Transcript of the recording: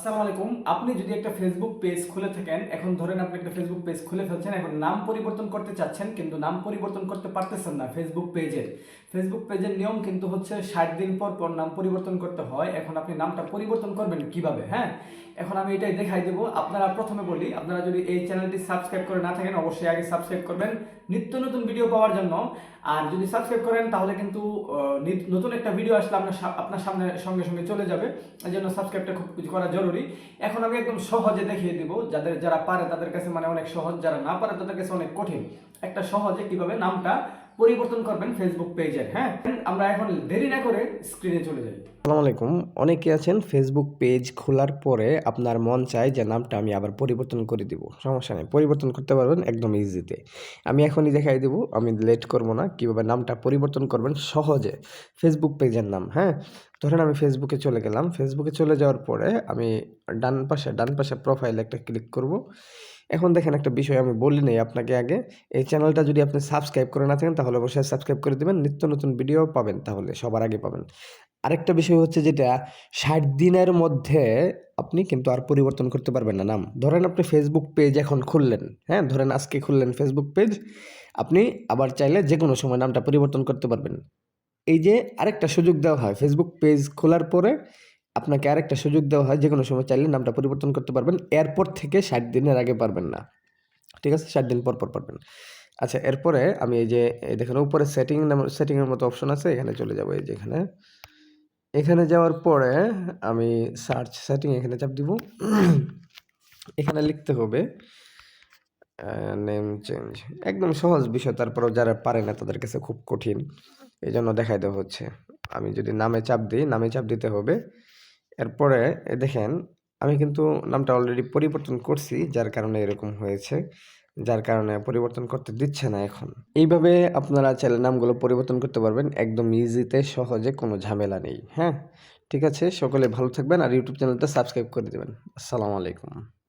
আসসালামু আলাইকুম। আপনি যদি একটা ফেসবুক পেজ খুলে থাকেন, এখন ধরেন আপনি একটা ফেসবুক পেজ খুলে ফেলছেন, এখন নাম পরিবর্তন করতে চাচ্ছেন, কিন্তু নাম পরিবর্তন করতে পারতেছেন না ফেসবুক পেজের ফেসবুক পেজের নিয়ম কিন্তু হচ্ছে ষাট দিন পর পর নাম পরিবর্তন করতে হয়। এখন আপনি নামটা পরিবর্তন করবেন কীভাবে হ্যাঁ? এখন আমি এটাই দেখাই দেবো। আপনারা প্রথমে বলি, আপনারা যদি এই চ্যানেলটি সাবস্ক্রাইব করে না থাকেন, অবশ্যই আগে সাবস্ক্রাইব করবেন নিত্য নতুন ভিডিও পাওয়ার জন্য। আর যদি সাবস্ক্রাইব করেন, তাহলে কিন্তু নতুন একটা ভিডিও আসলে আপনার আপনার সামনে সঙ্গে সঙ্গে চলে যাবে। এই জন্য সাবস্ক্রাইবটা খুব করা জরুরি। এখন আমি একদম সহজে দেখিয়ে দিব যাদের, যারা পারে তাদের কাছে মানে অনেক সহজ, যারা না পারে তাদের কাছে অনেক কঠিন। একটা সহজে কীভাবে নামটা পরিবর্তন করবেন ফেসবুক পেজের হ্যাঁ? আমরা এখন দেরি না করে স্ক্রিনে চলে যাই। আসসালামু আলাইকুম। অনেকে আছেন ফেসবুক পেজ খোলার পরে আপনার মন চায় যে নামটা আমি আবার পরিবর্তন করে দিব। সমস্যা নেই, পরিবর্তন করতে পারবেন একদম ইজিতে আমি এখনই দেখাই দেব, আমি লেট করব না। কীভাবে নামটা পরিবর্তন করবেন সহজে। ফেসবুক পেজের নাম হ্যাঁ? ধরেন আমি ফেসবুকে চলে গেলাম। ফেসবুকে চলে যাওয়ার পরে আমি ডান পাশে ডান পাশে প্রোফাইল একটা ক্লিক করব। এখন দেখেন একটা বিষয় আমি বলি নেই আপনাকে আগে। এই চ্যানেলটা যদি আপনি সাবস্ক্রাইব করে না থাকেন, তাহলে অবশ্যই সাবস্ক্রাইব করে দেবেন। নিত্য নতুন ভিডিও পাবেন তাহলে, সবার আগে পাবেন। আরেকটা বিষয় হচ্ছে যেটা, ষাট দিনের মধ্যে আপনি কিন্তু আর পরিবর্তন করতে পারবেন না। নাম, ধরেন আপনি ফেসবুক পেজ এখন খুললেন হ্যাঁ? ধরেন আজকে খুললেন ফেসবুক পেজ আপনি আবার চাইলে যে কোনো সময় নামটা পরিবর্তন করতে পারবেন। এই যে আরেকটা সুযোগ দেওয়া হয় ফেসবুক পেজ খোলার পরে আপনাকে আরেকটা সুযোগ দেওয়া হয় যে কোনো সময় চাইলে নামটা পরিবর্তন করতে পারবেন, এরপর থেকে ষাট দিনের আগে পারবেন না। ঠিক আছে? ষাট দিন পর পর পারবেন। আচ্ছা এরপরে আমি এই যে দেখেন, উপরে সেটিং নাম সেটিংয়ের মতো অপশন আছে, এখানে চলে যাব, এই যে এখানে। এখানে যাওয়ার পরে আমি সার্চ সেটিং এখানে চাপ দিব। এখানে লিখতে হবে নেম চেঞ্জ একদম সহজ বিষয়, তারপরেও যারা পারে না তাদের কাছে খুব কঠিন। এই জন্য দেখাই দেওয়া হচ্ছে। আমি যদি নামে চাপ দিই, নামে চাপ দিতে হবে। এরপরে দেখেন, আমি কিন্তু নামটা অলরেডি পরিবর্তন করছি, যার কারণে এরকম হয়েছে। যার কারণে পরিবর্তন করতে দিচ্ছে না এখন। এইভাবে আপনারা চাইলে নামগুলো পরিবর্তন করতে পারবেন। একদম ইজিতে সহজে, কোনো ঝামেলা নেই। হ্যাঁ? ঠিক আছে? সকলে ভালো থাকবেন আর ইউটিউব চ্যানেলটা সাবস্ক্রাইব করে দেবেন। আসসালামু আলাইকুম।